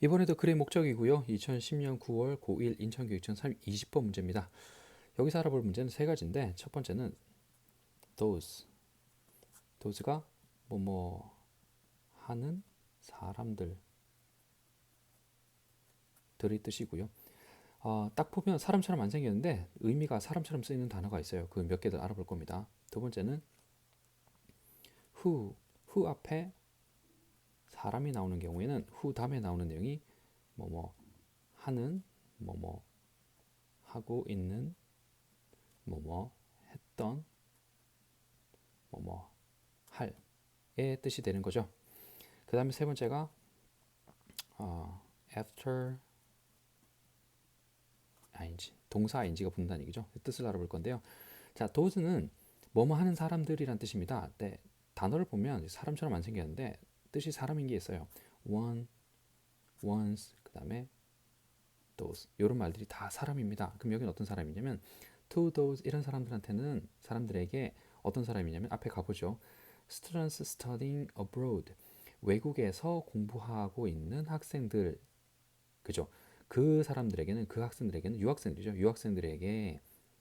이번에도 글의 목적이고요. 2010년 9월 고1 인천교육청 20번 문제입니다. 여기서 알아볼 문제는 세 가지인데 첫 번째는 those. those가 뭐 뭐 하는 사람들 들의 뜻이고요. 어, 딱 보면 사람처럼 안 생겼는데 의미가 사람처럼 쓰이는 단어가 있어요. 그 몇 개를 알아볼 겁니다. 두 번째는 who, who 앞에 사람이 나오는 경우에는 who 다음에 나오는 내용이 뭐 뭐 하는 뭐 뭐 하고 있는 뭐 뭐 했던 뭐 뭐 할의 뜻이 되는 거죠. 그 다음에 세 번째가 어, after ing 동사 ing가 붙는다는 얘기죠. 그 뜻을 알아볼 건데요. 자, those는 뭐뭐 하는 사람들이란 뜻입니다. 네, 단어를 보면 사람처럼 안 생겼는데 뜻이 사람인 게 있어요. one, once, 그 다음에 those 이런 말들이 다 사람입니다. 그럼 여기는 어떤 사람이냐면 to those 이런 사람들한테는 사람들에게 어떤 사람이냐면 앞에 가보죠. students studying abroad 외국에서 공부하고 있는 학생들 그죠? 그 사람들에게는 그 학생들에게는 유학생들이죠. 유학생들에게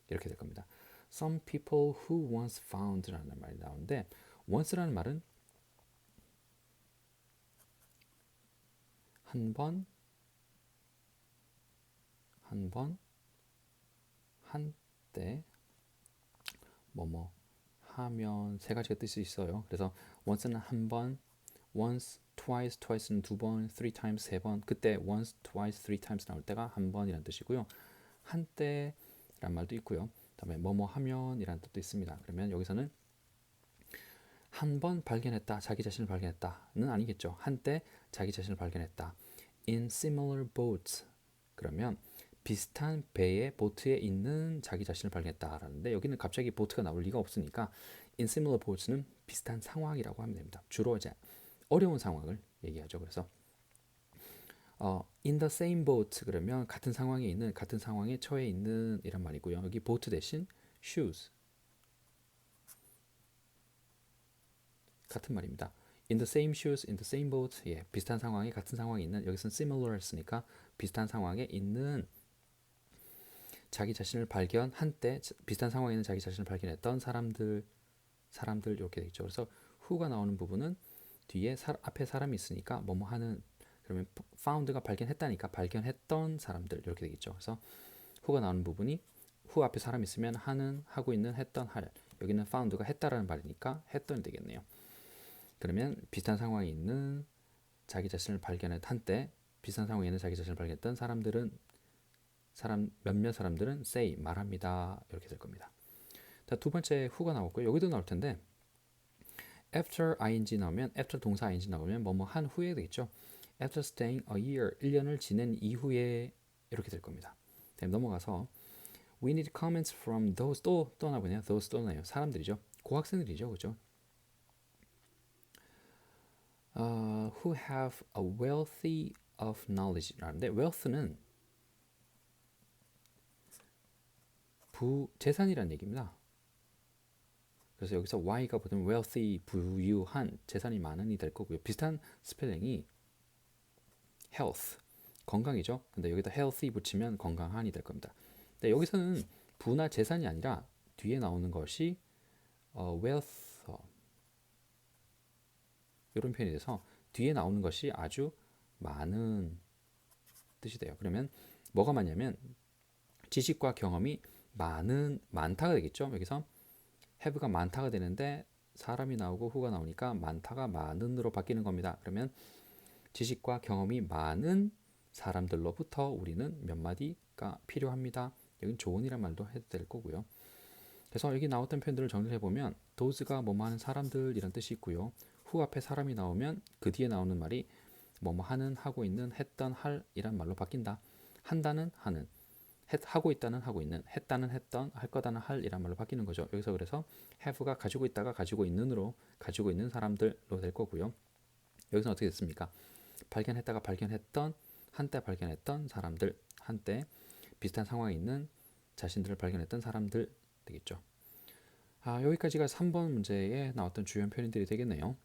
이렇게 될 겁니다. Some people who once found라는 말이 나오는데 once라는 말은 한 번, 한 번, 한때, 뭐뭐 하면 세 가지가 뜻이 있어요. 그래서 once는 한 번, once, twice, twice는 두 번, three times 세 번. 그때 once, twice, three times 나올 때가 한 번이라는 뜻이고요. 한때란 말도 있고요. 그다음에 뭐뭐 하면이라는 뜻도 있습니다. 그러면 여기서는 한 번 발견했다, 자기 자신을 발견했다는 아니겠죠. 한때 자기 자신을 발견했다. In similar boats. 그러면 비슷한 배의 보트에 있는 자기 자신을 발견했다라는데 여기는 갑자기 보트가 나올 리가 없으니까 in similar boats는 비슷한 상황이라고 하면 됩니다. 주로 이제 어려운 상황을 얘기하죠. 그래서 어, in the same boat 그러면 같은 상황에 있는 같은 상황에 처해 있는 이란 말이고요. 여기 보트 대신 shoes 같은 말입니다. In the same shoes, in the same boat. 예, 비슷한 상황에 같은 상황에 있는 여기서는 similar 했으니까 비슷한 상황에 있는 자기 자신을 발견 한 때 비슷한 상황에 있는 자기 자신을 발견했던 사람들 사람들 이렇게 되겠죠. 그래서 who가 나오는 부분은 뒤에 사, 앞에 사람이 있으니까 뭐뭐 하는 그러면 found가 발견했다니까 발견했던 사람들 이렇게 되겠죠. 그래서 who가 나오는 부분이 who 앞에 사람 있으면 하는 하고 있는 했던 할 여기는 found가 했다라는 말이니까 했던이 되겠네요. 그러면 비슷한 상황에 있는 자기 자신을 발견한 한때 비슷한 상황에 있는 자기 자신을 발견했던 사람들은 사람 몇몇 사람들은 say 말합니다 이렇게 될 겁니다. 자, 두 번째 who가 나왔고요. 여기도 나올 텐데 after ing 나오면 after 동사 ing 나오면 뭐뭐 한 후에 되겠죠. after staying a year 1년을 지낸 이후에 이렇게 될 겁니다. 네, 넘어가서 we need comments from those 또 보네요. those 또나요. 사람들이죠. 고학생들이죠. 그죠? Uh, who have a wealthy of knowledge라는데 wealth는 부 재산이라는 얘기입니다. 그래서 여기서 y가 보면 wealthy 부유한 재산이 많은이 될 거고요. 비슷한 스펠링이 health 건강이죠. 근데 여기다 healthy 붙이면 건강한이 될 겁니다. 근데 여기서는 부나 재산이 아니라 뒤에 나오는 것이 어, wealth 이런 표현이 돼서 뒤에 나오는 것이 아주 많은 뜻이 돼요. 그러면 뭐가 많냐면 지식과 경험이 많은 많다가 되겠죠. 여기서 have가 많다가 되는데 사람이 나오고 who가 나오니까 많다가 많은으로 바뀌는 겁니다. 그러면 지식과 경험이 많은 사람들로부터 우리는 몇 마디가 필요합니다. 여긴 조언이란 말도 해도 될 거고요. 그래서 여기 나왔던 표현들을 정리해 보면 those가 뭐뭐 하는 사람들이란 뜻이 있고요. Who 앞에 사람이 나오면 그 뒤에 나오는 말이 뭐뭐 하는 하고 있는 했던 할이란 말로 바뀐다. 한다는 하는 했, 하고 있다는 하고 있는 했다는 했던 할 거다는 할이란 말로 바뀌는 거죠. 여기서 그래서 have가 가지고 있다가 가지고 있는으로 가지고 있는 사람들로 될 거고요. 여기서 어떻게 됐습니까? 발견했다가 발견했던 한때 발견했던 사람들 한때 비슷한 상황에 있는 자신들을 발견했던 사람들 되겠죠. 아, 여기까지가 3번 문제에 나왔던 주요 표현들이 되겠네요.